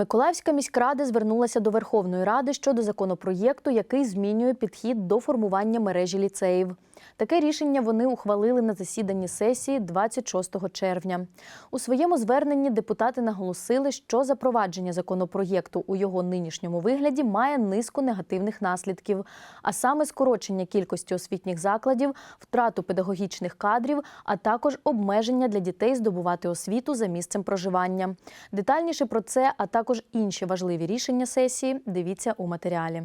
Миколаївська міськрада звернулася до Верховної Ради щодо законопроєкту, який змінює підхід до формування мережі ліцеїв. Таке рішення вони ухвалили на засіданні сесії 26 червня. У своєму зверненні депутати наголосили, що запровадження законопроєкту у його нинішньому вигляді має низку негативних наслідків, а саме скорочення кількості освітніх закладів, втрату педагогічних кадрів, а також обмеження для дітей здобувати освіту за місцем проживання. Детальніше про це, а також інші важливі рішення сесії, дивіться у матеріалі.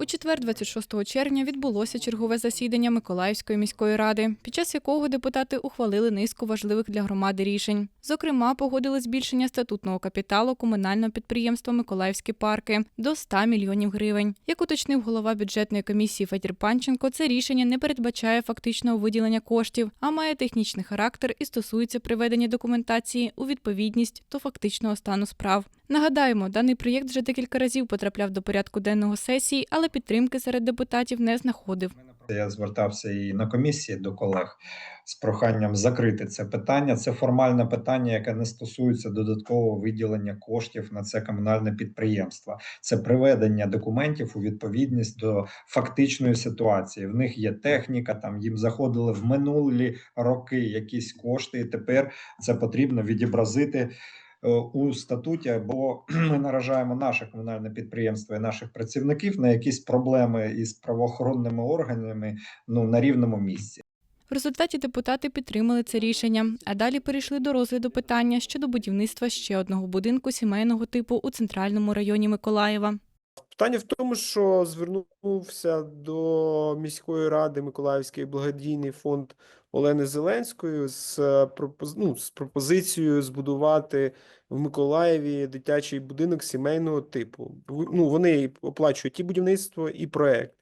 У четвер, 26 червня, відбулося чергове засідання Миколаївської міської ради, під час якого депутати ухвалили низку важливих для громади рішень. Зокрема, погодили збільшення статутного капіталу комунального підприємства Миколаївські парки до 100 мільйонів гривень. Як уточнив голова бюджетної комісії Федір Панченко, це рішення не передбачає фактичного виділення коштів, а має технічний характер і стосується приведення документації у відповідність до фактичного стану справ. Нагадаємо, даний проєкт вже декілька разів потрапляв до порядку денного сесії, але підтримки серед депутатів не знаходив. Я звертався і на комісії до колег з проханням закрити це питання. Це формальне питання, яке не стосується додаткового виділення коштів на це комунальне підприємство. Це приведення документів у відповідність до фактичної ситуації. В них є техніка, там їм заходили в минулі роки якісь кошти, і тепер це потрібно відобразити у статуті, бо ми наражаємо наше комунальне підприємство і наших працівників на якісь проблеми із правоохоронними органами ну на рівному місці. В результаті депутати підтримали це рішення, а далі перейшли до розгляду питання щодо будівництва ще одного будинку сімейного типу у центральному районі Миколаєва. Питання в тому, що звернувся до міської ради Миколаївський благодійний фонд Олени Зеленської з, е, ну, з пропозицією збудувати в Миколаєві дитячий будинок сімейного типу. Ну, вони оплачують і будівництво, і проект.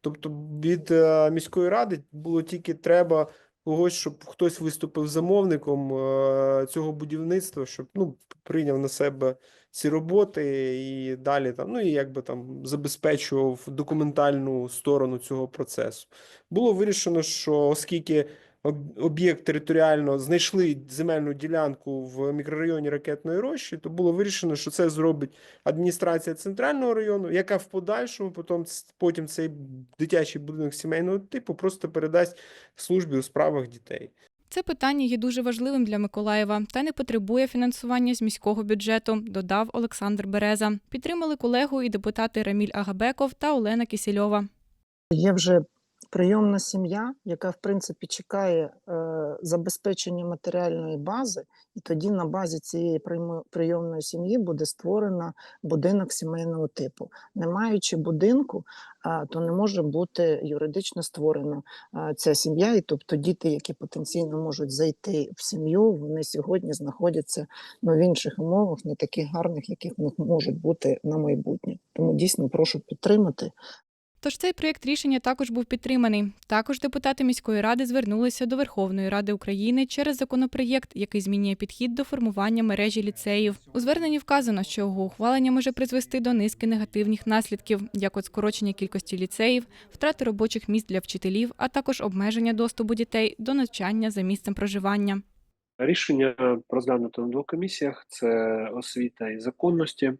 Тобто від е, міської ради було тільки треба когось, щоб хтось виступив замовником е, цього будівництва, щоб ну, прийняв на себе ці роботи і далі там, ну і якби там забезпечував документальну сторону цього процесу. Було вирішено, що оскільки об'єкт територіально знайшли земельну ділянку в мікрорайоні Ракетної Рощі, то було вирішено, що це зробить адміністрація центрального району, яка в подальшому потім, потім цей дитячий будинок сімейного типу просто передасть службі у справах дітей. Це питання є дуже важливим для Миколаєва та не потребує фінансування з міського бюджету, додав Олександр Береза. Підтримали колегу і депутати Раміль Агабеков та Олена Кісільова. Є вже прийомна сім'я, яка в принципі чекає е, забезпечення матеріальної бази, і тоді на базі цієї прийомної сім'ї буде створено будинок сімейного типу. Не маючи будинку, а, то не може бути юридично створена а, ця сім'я, і тобто діти, які потенційно можуть зайти в сім'ю, вони сьогодні знаходяться ну, в інших умовах, не таких гарних, яких можуть бути на майбутнє. Тому дійсно прошу підтримати. Тож цей проєкт рішення також був підтриманий. Також депутати міської ради звернулися до Верховної Ради України через законопроєкт, який змінює підхід до формування мережі ліцеїв. У зверненні вказано, що його ухвалення може призвести до низки негативних наслідків, як от скорочення кількості ліцеїв, втрати робочих місць для вчителів, а також обмеження доступу дітей до навчання за місцем проживання. Рішення розглянуто на двох комісіях: це освіта і законності.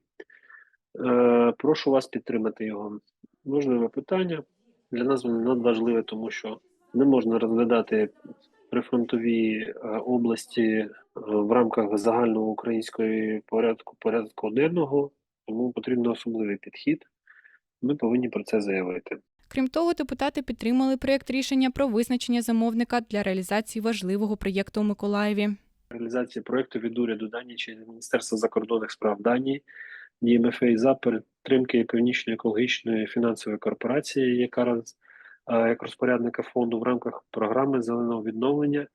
Е, Прошу вас підтримати його. Важливе питання. Для нас воно надважливе, тому що не можна розглядати прифронтові е, області е, в рамках загального української порядку порядку денного, тому потрібен особливий підхід. Ми повинні про це заявити. Крім того, депутати підтримали проєкт рішення про визначення замовника для реалізації важливого проєкту у Миколаєві. реалізації проекту від уряду Данії чи Міністерства закордонних справ Данії, ДМФА за підтримки Північної екологічної фінансової корпорації, яка як розпорядника фонду в рамках програми зеленого відновлення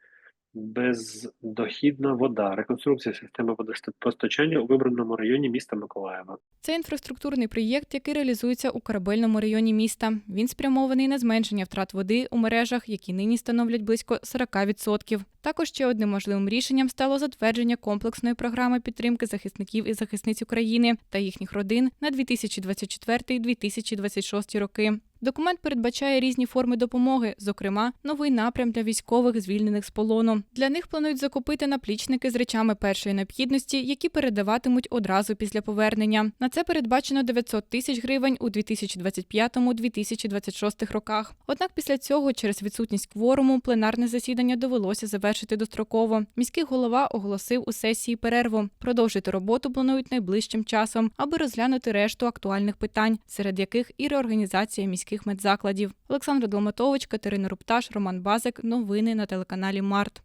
бездохідна вода, реконструкція системи водопостачання у вибраному районі міста Миколаєва. Це інфраструктурний проєкт, який реалізується у корабельному районі міста. Він спрямований на зменшення втрат води у мережах, які нині становлять близько 40%. Також ще одним важливим рішенням стало затвердження комплексної програми підтримки захисників і захисниць України та їхніх родин на 2024-2026 роки. Документ передбачає різні форми допомоги, зокрема, новий напрям для військових, звільнених з полону. Для них планують закупити наплічники з речами першої необхідності, які передаватимуть одразу після повернення. На це передбачено 900 тисяч гривень у 2025-2026 роках. Однак після цього, через відсутність кворуму, пленарне засідання довелося завершити достроково. Міський голова оголосив у сесії перерву. Продовжити роботу планують найближчим часом, аби розглянути решту актуальних питань, серед яких і реорганізація міських медзакладів. Олександр Долматович, Катерина Рупташ, Роман Базик. Новини на телеканалі Март.